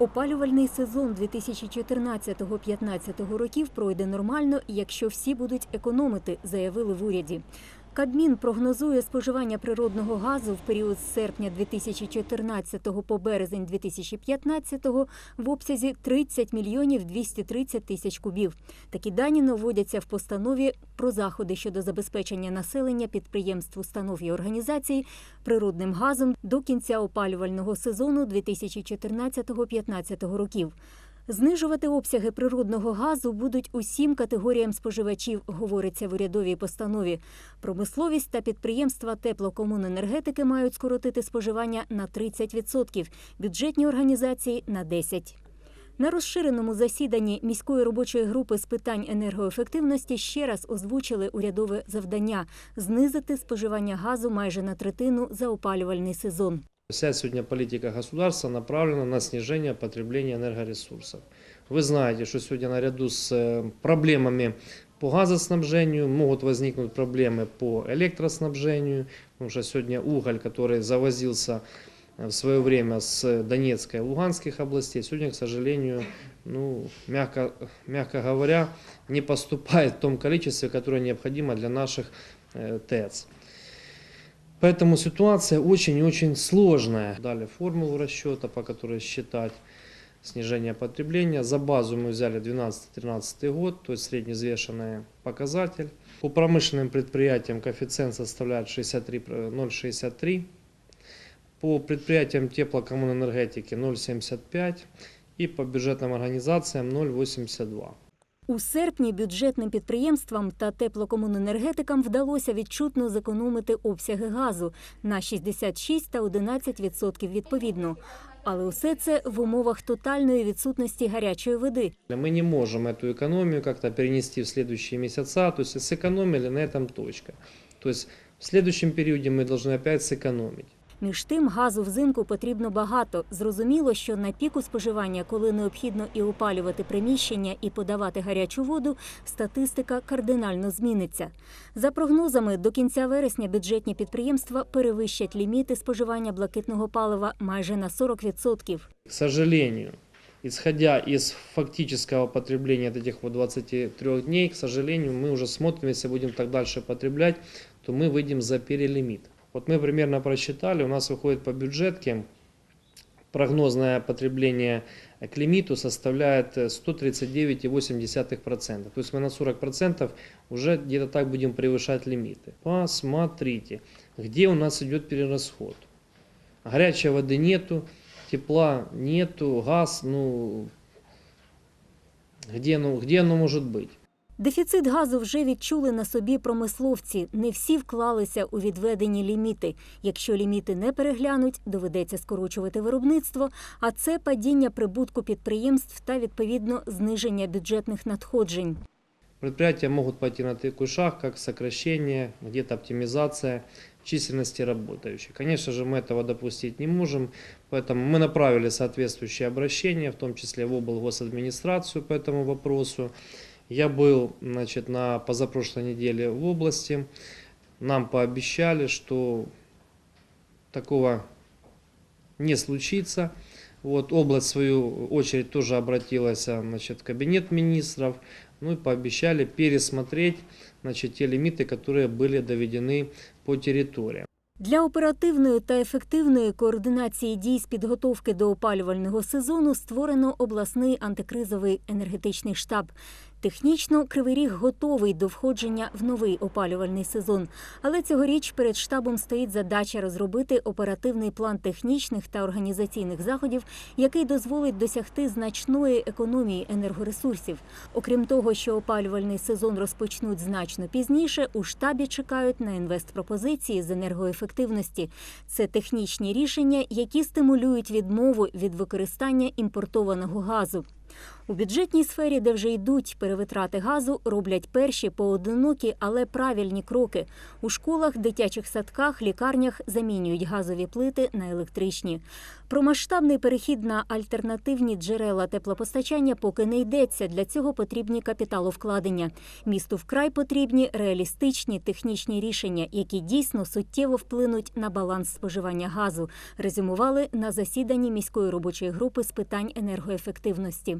Опалювальний сезон 2014-15 років пройде нормально, якщо всі будуть економити, заявили в уряді. Кабмін прогнозує споживання природного газу в період з серпня 2014 по березень 2015 в обсязі 30 мільйонів 230 тисяч кубів. Такі дані наводяться в постанові про заходи щодо забезпечення населення підприємств, установ і організацій природним газом до кінця опалювального сезону 2014-15 років. Знижувати обсяги природного газу будуть усім категоріям споживачів, говориться в урядовій постанові. Промисловість та підприємства теплокомуненергетики мають скоротити споживання на 30%, бюджетні організації на 10%. На розширеному засіданні міської робочої групи з питань енергоефективності ще раз озвучили урядове завдання знизити споживання газу майже на третину за опалювальний сезон. Вся сегодня политика государства направлена на снижение потребления энергоресурсов. Вы знаете, что сегодня наряду с э, проблемами по газоснабжению могут возникнуть проблемы по электроснабжению, потому что сегодня уголь, который завозился э, в свое время с Донецкой и Луганских областей, сегодня, к сожалению, ну, мягко, мягко говоря, не поступает в том количестве, которое необходимо для наших э, ТЭЦ. Поэтому ситуация очень и очень сложная. Дали формулу расчета, по которой считать снижение потребления. За базу мы взяли 12-13 год, то есть средневзвешенный показатель. По промышленным предприятиям коэффициент составляет 63, э, 0,63. По предприятиям теплокоммунэнергетики 0,75 и по бюджетным организациям 0,82. У серпні бюджетним підприємствам та теплокомуненергетикам вдалося відчутно зекономити обсяги газу на 66 та 11 відсотків відповідно. Але усе це в умовах тотальної відсутності гарячої води. Мы не можем эту экономию как-то перенести в следующие месяца, то есть сэкономили на этом точка. То есть в следующем периоде мы должны опять сэкономить. Між тим, газу взимку потрібно багато. Зрозуміло, що на піку споживання, коли необхідно і опалювати приміщення, і подавати гарячу воду, статистика кардинально зміниться. За прогнозами, до кінця вересня бюджетні підприємства перевищать ліміти споживання блакитного палива майже на 40%. К сожалению, исходя из фактического потребления вот этих вот 23 дней, к сожалению, мы уже смотрим, если будем так дальше потреблять, то мы выйдем за перелимит. Вот мы примерно просчитали, у нас выходит по бюджетке прогнозное потребление к лимиту составляет э, 139,8%. То есть мы на 40% уже где-то так будем превышать лимиты. Посмотрите, где у нас идет перерасход. Горячей воды нету, тепла нету, газ, ну, где, оно, где оно может быть? Дефіцит газу вже відчули на собі промисловці. Не всі вклалися у відведені ліміти. Якщо ліміти не переглянуть, доведеться скорочувати виробництво, а це падіння прибутку підприємств та відповідно зниження бюджетних надходжень. Предприятия могут пойти на такой шаг, как сокращение, где-то оптимизация численности работающих. Конечно же, мы этого допустить не можем, поэтому мы направили соответствующее обращение, в том числе в облгосадминистрацию по этому вопросу. Я был значит, на позапрошлой неделе в области. Нам пообещали, что такого не случится. Вот, область, в свою очередь, тоже обратилась значит, в кабинет министров. Ну и пообещали пересмотреть значит, те лимиты, которые были доведены по территориям. Для оперативної та ефективної координації дій з підготовки до опалювального сезону створено обласний антикризовий енергетичний штаб. Технічно Кривий Ріг готовий до входження в новий опалювальний сезон. Але цьогоріч перед штабом стоїть задача розробити оперативний план технічних та організаційних заходів, який дозволить досягти значної економії енергоресурсів. Окрім того, що опалювальний сезон розпочнуть значно пізніше, у штабі чекають на інвестпропозиції з енергоефективності. Це технічні рішення, які стимулюють відмову від використання імпортованого газу. У бюджетній сфері, де вже йдуть перевитрати газу, роблять перші поодинокі, але правильні кроки. У школах, дитячих садках, лікарнях замінюють газові плити на електричні. Про масштабний перехід на альтернативні джерела теплопостачання поки не йдеться. Для цього потрібні капіталовкладення. Місту вкрай потрібні реалістичні технічні рішення, які дійсно суттєво вплинуть на баланс споживання газу. Резюмували на засіданні міської робочої групи з питань енергоефективності.